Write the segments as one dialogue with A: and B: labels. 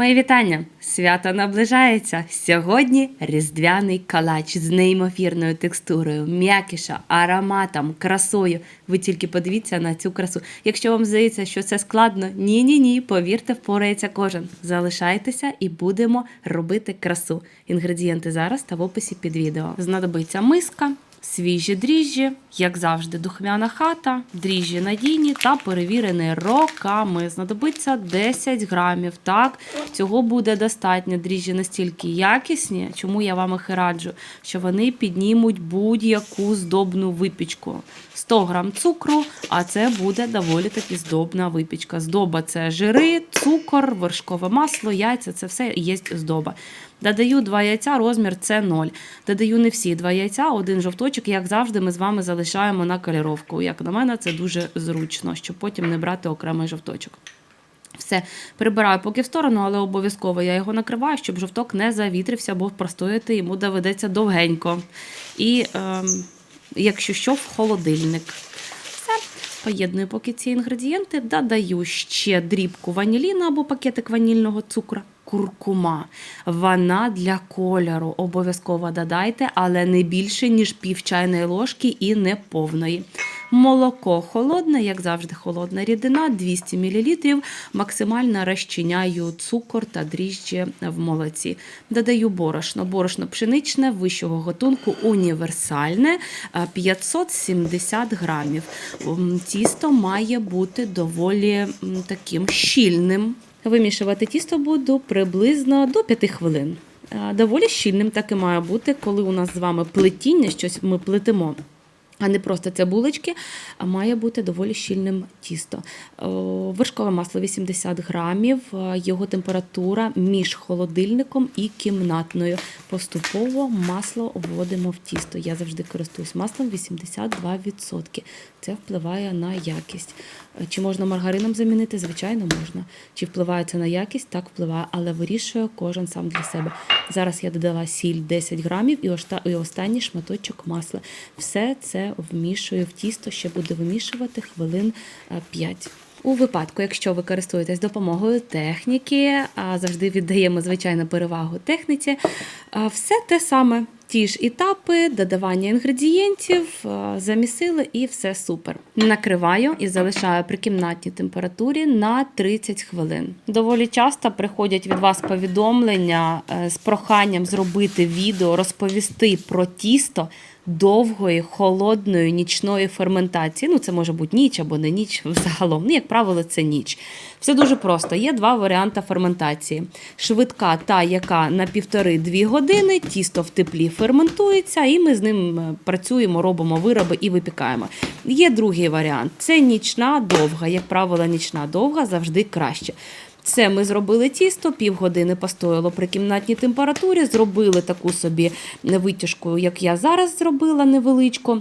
A: Мої вітання! Свято наближається. Сьогодні різдвяний калач з неймовірною текстурою, м'якіша, ароматом, красою. Ви тільки подивіться на цю красу. Якщо вам здається, що це складно, ні, ні, ні. Повірте, впорається кожен. Залишайтеся і будемо робити красу. Інгредієнти зараз та в описі під відео. Знадобиться миска. Свіжі дріжджі, як завжди, духмяна хата, дріжджі надійні та перевірені роками. Знадобиться 10 грамів. Так, цього буде достатньо. Дріжджі настільки якісні, чому я вам їх і раджу, що вони піднімуть будь-яку здобну випічку. 100 грам цукру, а це буде доволі таки здобна випічка. Здоба це жири, цукор, вершкове масло, яйця це все є здоба. Додаю два яйця, розмір це 0. Додаю не всі два яйця, один жовточок, як завжди, ми з вами залишаємо на каліровку. Як на мене, це дуже зручно, щоб потім не брати окремий жовточок. Все, прибираю поки в сторону, але обов'язково я його накриваю, щоб жовток не завітрився, бо простояти йому доведеться довгенько. І ем, якщо що, в холодильник. Все, поєдную поки ці інгредієнти, додаю ще дрібку ваніліна або пакетик ванільного цукру. Куркума. Вона для кольору. Обов'язково додайте, але не більше, ніж пів чайної ложки і не повної. Молоко холодне, як завжди, холодна рідина, 200 мл. Максимально розчиняю цукор та дріжджі в молоці. Додаю борошно. Борошно пшеничне вищого готунку, універсальне е, 570 грамів. Тісто має бути доволі таким щільним. Вимішувати тісто буду приблизно до 5 хвилин. Е, Доволі щільним так і має бути, коли у нас з вами плетіння, щось ми плетемо. А не просто це булочки, а має бути доволі щільним тісто. Вершкове масло 80 грамів, його температура між холодильником і кімнатною. Поступово масло вводимо в тісто. Я завжди користуюсь маслом 82%. Це впливає на якість. Чи можна маргарином замінити? Звичайно, можна. Чи впливає це на якість? Так впливає, але вирішує кожен сам для себе. Зараз я додала сіль 10 грамів і останній шматочок масла. Все це вмішую в тісто, ще буду вимішувати хвилин е, 5. У випадку, якщо ви користуєтесь допомогою техніки, а завжди віддаємо звичайно перевагу техніці, все те саме. Ті ж етапи, додавання інгредієнтів, замісили і все супер. Накриваю і залишаю при кімнатній температурі на 30 хвилин. Доволі часто приходять від вас повідомлення е, з проханням зробити відео, розповісти про тісто довгої, холодної нічної ферментації. Ну, це може бути ніч або не ніч взагалом. Ну, як правило, це ніч. Все дуже просто. Є два варіанти ферментації: швидка, та, яка на півтори-дві години, тісто в теплі ферментується, і ми з ним е, працюємо, робимо вироби і випікаємо. Є другий варіант це нічна довга. Як правило, нічна довга завжди краще. Це ми зробили тісто, півгодини постояло при кімнатній температурі, зробили таку собі витяжку, як я зараз зробила, невеличку.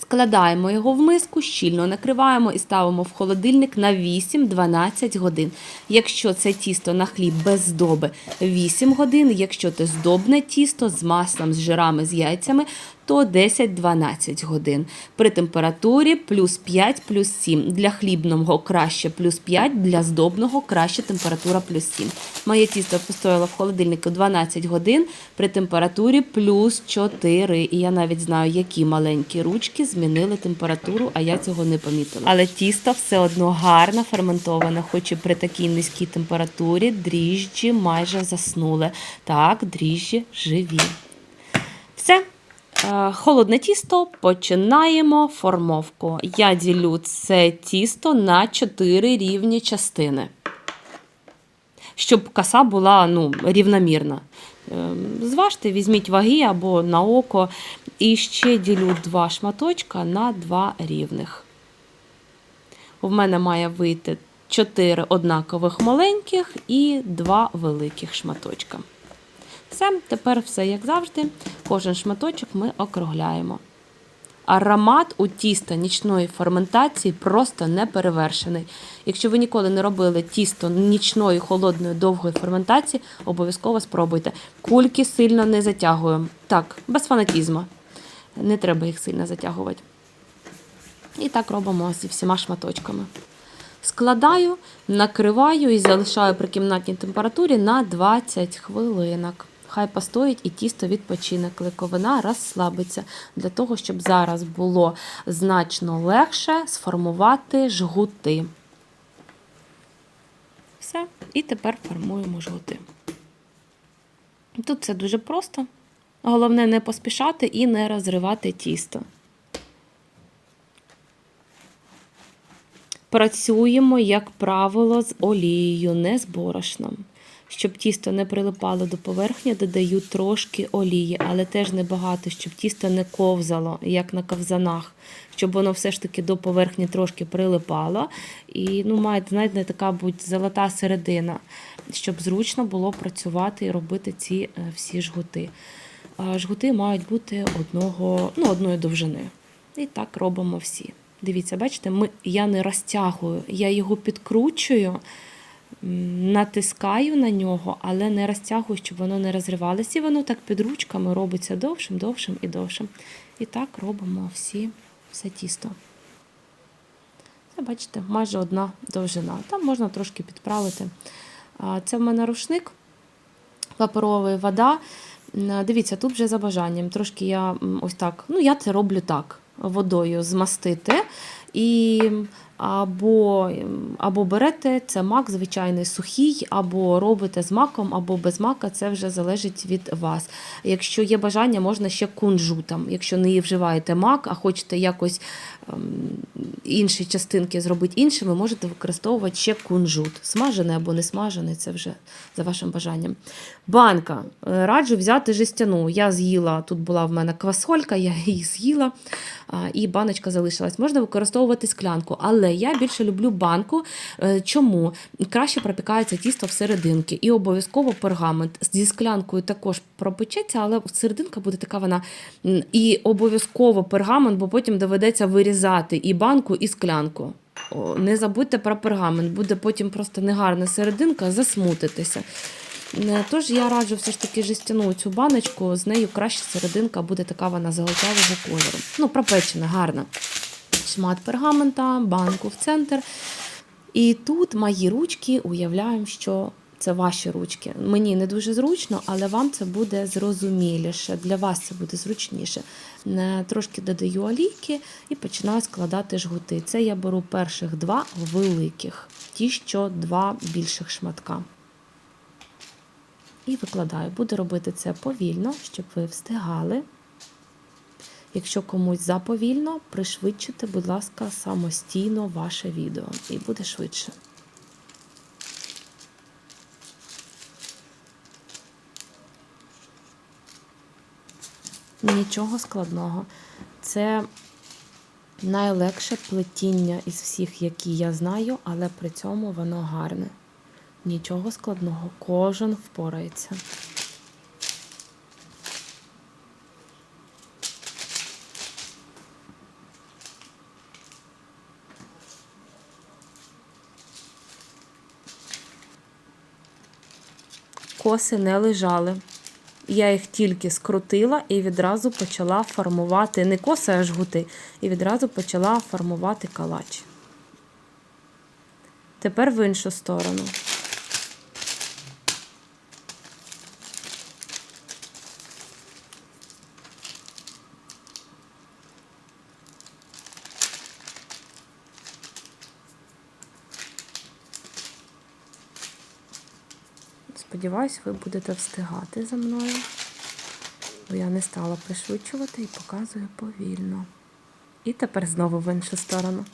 A: Складаємо його в миску, щільно накриваємо і ставимо в холодильник на 8-12 годин. Якщо це тісто на хліб без здоби 8 годин, якщо це здобне тісто з маслом, з жирами, з яйцями, то 10-12 годин. При температурі плюс 5, плюс 7. Для хлібного краще плюс 5, для здобного краще температура плюс 7. Моє тісто постояло в холодильнику 12 годин при температурі плюс 4. І я навіть знаю, які маленькі ручки змінили температуру, а я цього не помітила. Але тісто все одно гарно ферментоване, хоч і при такій низькій температурі дріжджі майже заснули. Так, дріжджі живі. Все. Е, Холодне тісто, починаємо формовку. Я ділю це тісто на 4 рівні частини, щоб каса була ну, рівномірна. Ем, Зважте, візьміть ваги або на око. І ще ділю два шматочка на два рівних. У мене має вийти 4 однакових маленьких і 2 великих шматочка. Все, тепер все як завжди. Кожен шматочок ми округляємо. Аромат у тіста нічної ферментації просто неперевершений. Якщо ви ніколи не робили тісто нічної холодної довгої ферментації, обов'язково спробуйте. Кульки сильно не затягуємо. Так, без фанатізму. Не треба їх сильно затягувати. І так робимо зі всіма шматочками. Складаю, накриваю і залишаю при кімнатній температурі на 20 хвилинок. Хай постоїть і тісто відпочине, кликовина розслабиться для того, щоб зараз було значно легше сформувати жгути. Все, і тепер формуємо жгути. Тут все дуже просто. Головне не поспішати і не розривати тісто. Працюємо, як правило, з олією, не з борошном. Щоб тісто не прилипало до поверхні, додаю трошки олії, але теж небагато, щоб тісто не ковзало, як на ковзанах, щоб воно все ж таки до поверхні трошки прилипало. І ну, має, знаєте, така будь золота середина, щоб зручно було працювати і робити ці е, всі жгути. Жгути мають бути одного, ну, одної довжини. І так робимо всі. Дивіться, бачите, ми, я не розтягую, я його підкручую, натискаю на нього, але не розтягую, щоб воно не розривалося. І воно так під ручками робиться довшим, довшим і довшим. І так робимо всі, все тісто. Це, бачите, майже одна довжина. Там можна трошки підправити. Це в мене рушник паперовий вода. Дивіться, тут вже за бажанням. Трошки я ось так, ну я це роблю так, водою змастити. І або, або берете це мак звичайний сухий, або робите з маком, або без мака, це вже залежить від вас. Якщо є бажання, можна ще кунжутом. Якщо не вживаєте мак, а хочете якось ем, інші частинки зробити іншими, можете використовувати ще кунжут. Смажений або не смажений, це вже за вашим бажанням. Банка. Е, Раджу взяти жестяну. Я з'їла, тут була в мене квасолька, я її з'їла, і баночка залишилась. Можна використовувати склянку, але я більше люблю банку. Е, Чому? Краще пропікається тісто всерединки. І обов'язково пергамент. Зі склянкою також пропечеться, але серединка буде така вона. І обов'язково пергамент, бо потім доведеться вирізати і банку, і склянку. Не забудьте про пергамент, буде потім просто негарна серединка, засмутитися. Е, Тож я раджу все ж таки жестяну цю баночку, з нею краще серединка буде така вона золотавого кольору. Ну, пропечена, гарна. Шмат пергамента, банку в центр. І тут мої ручки уявляємо, що це ваші ручки. Мені не дуже зручно, але вам це буде зрозуміліше. Для вас це буде зручніше. Трошки додаю олійки і починаю складати жгути. Це я беру перших два великих, ті, що два більших шматка. І викладаю. Буду робити це повільно, щоб ви встигали. Якщо комусь заповільно, пришвидшите, будь ласка, самостійно ваше відео, і буде швидше. Нічого складного. Це найлегше плетіння із всіх, які я знаю, але при цьому воно гарне. Нічого складного, кожен впорається. Коси не лежали. Я їх тільки скрутила і відразу почала формувати не коси, а жгути, і відразу почала формувати калач. Тепер в іншу сторону. Сподіваюсь, ви будете встигати за мною, бо я не стала пришвидшувати і показую повільно. І тепер знову в іншу сторону.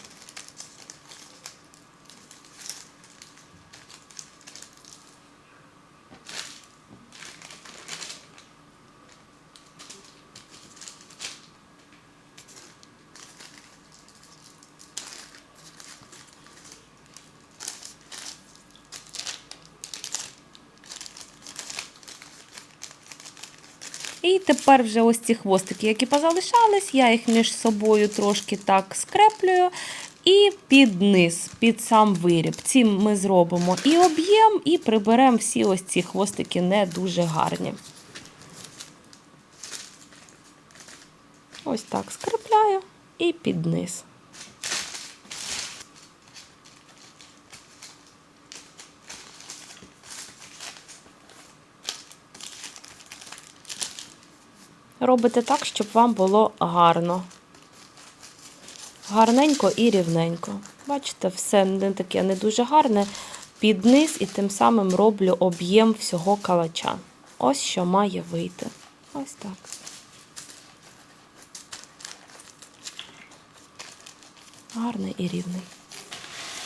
A: І тепер вже ось ці хвостики, які позалишались, я їх між собою трошки так скреплюю. І під низ, під сам виріб. Цим ми зробимо і об'єм, і приберемо всі ось ці хвостики не дуже гарні. Ось так скрепляю і під низ. Робите так, щоб вам було гарно. Гарненько і рівненько. Бачите, все не таке не дуже гарне під низ, і тим самим роблю об'єм всього калача. Ось що має вийти. Ось так. Гарний і рівний.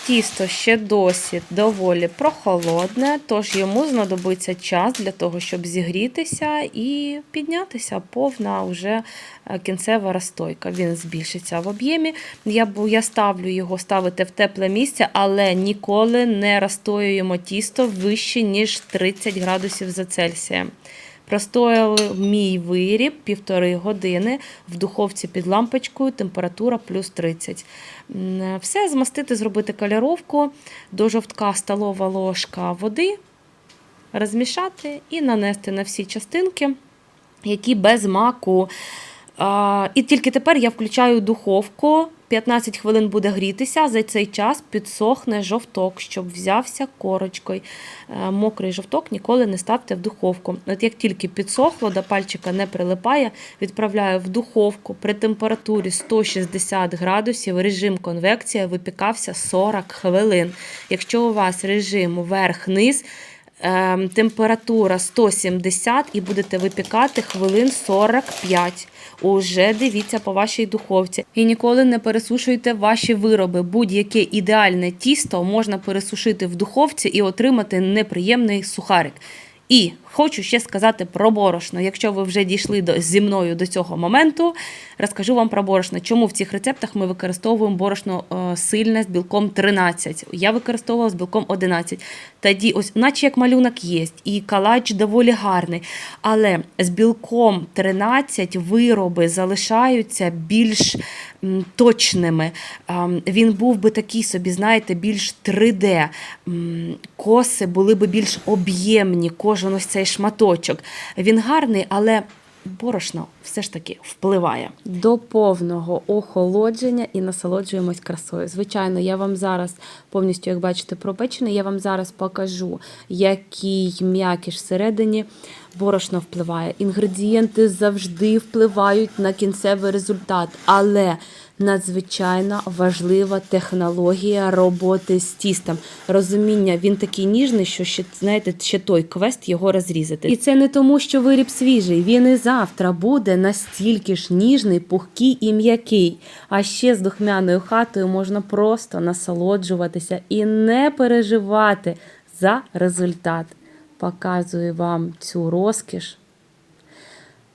A: Тісто ще досі доволі прохолодне, тож йому знадобиться час для того, щоб зігрітися і піднятися повна вже е, кінцева розстойка. Він збільшиться в об'ємі. Я, я ставлю його ставити в тепле місце, але ніколи не розстоюємо тісто вище, ніж 30 градусів за Цельсієм. Простояли мій виріб півтори години в духовці під лампочкою, температура плюс 30. Все змастити, зробити кольоровку, до жовтка столова ложка води, розмішати і нанести на всі частинки, які без маку. І тільки тепер я включаю духовку. 15 хвилин буде грітися. За цей час підсохне жовток, щоб взявся корочкою. Е, Мокрий жовток ніколи не ставте в духовку. От як тільки підсохло, до пальчика не прилипає, відправляю в духовку при температурі 160 градусів. Режим конвекція випікався 40 хвилин. Якщо у вас режим вверх-низ, ем, температура 170 і будете випікати хвилин 45. Уже дивіться по вашій духовці. І ніколи не пересушуйте ваші вироби. Будь-яке ідеальне тісто можна пересушити в духовці і отримати неприємний сухарик. І хочу ще сказати про борошно. Якщо ви вже дійшли до, зі мною до цього моменту, розкажу вам про борошно. Чому в цих рецептах ми використовуємо борошно е, сильне з білком 13. Я використовувала з білком 11. Тоді, ось, наче як малюнок є, і калач доволі гарний. Але з білком 13 вироби залишаються більш точними. Ем, Він був би такий собі, знаєте, більш 3D. М, Коси були би більш об'ємні, кожен ось цей шматочок. Він гарний, але борошно все ж таки впливає. До повного охолодження і насолоджуємось красою. Звичайно, я вам зараз повністю, як бачите, пропечений, я вам зараз покажу, який м'якіш всередині борошно впливає. Інгредієнти завжди впливають на кінцевий результат, але надзвичайно важлива технологія роботи з тістом. Розуміння, він такий ніжний, що ще знаєте, ще той квест його розрізати. І це не тому, що виріб свіжий. Він і завтра буде настільки ж ніжний, пухкий і м'який. А ще з духмяною хатою можна просто насолоджуватися і не переживати за результат. Показую вам цю розкіш.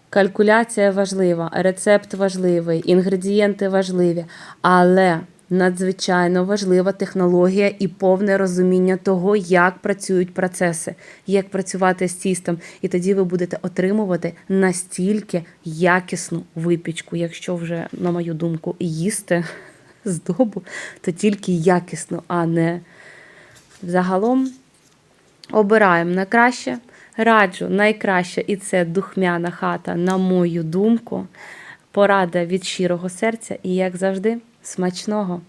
A: Калькуляція важлива, рецепт важливий, інгредієнти важливі, але надзвичайно важлива технологія і повне розуміння того, як працюють процеси, як працювати з тістом. І тоді ви будете отримувати настільки якісну випічку. Якщо вже, на мою думку, їсти здобу, то тільки якісну, а не загалом. Обираємо на краще. Раджу найкраще, і це духмяна хата, на мою думку. Порада від щирого серця і, як завжди, смачного!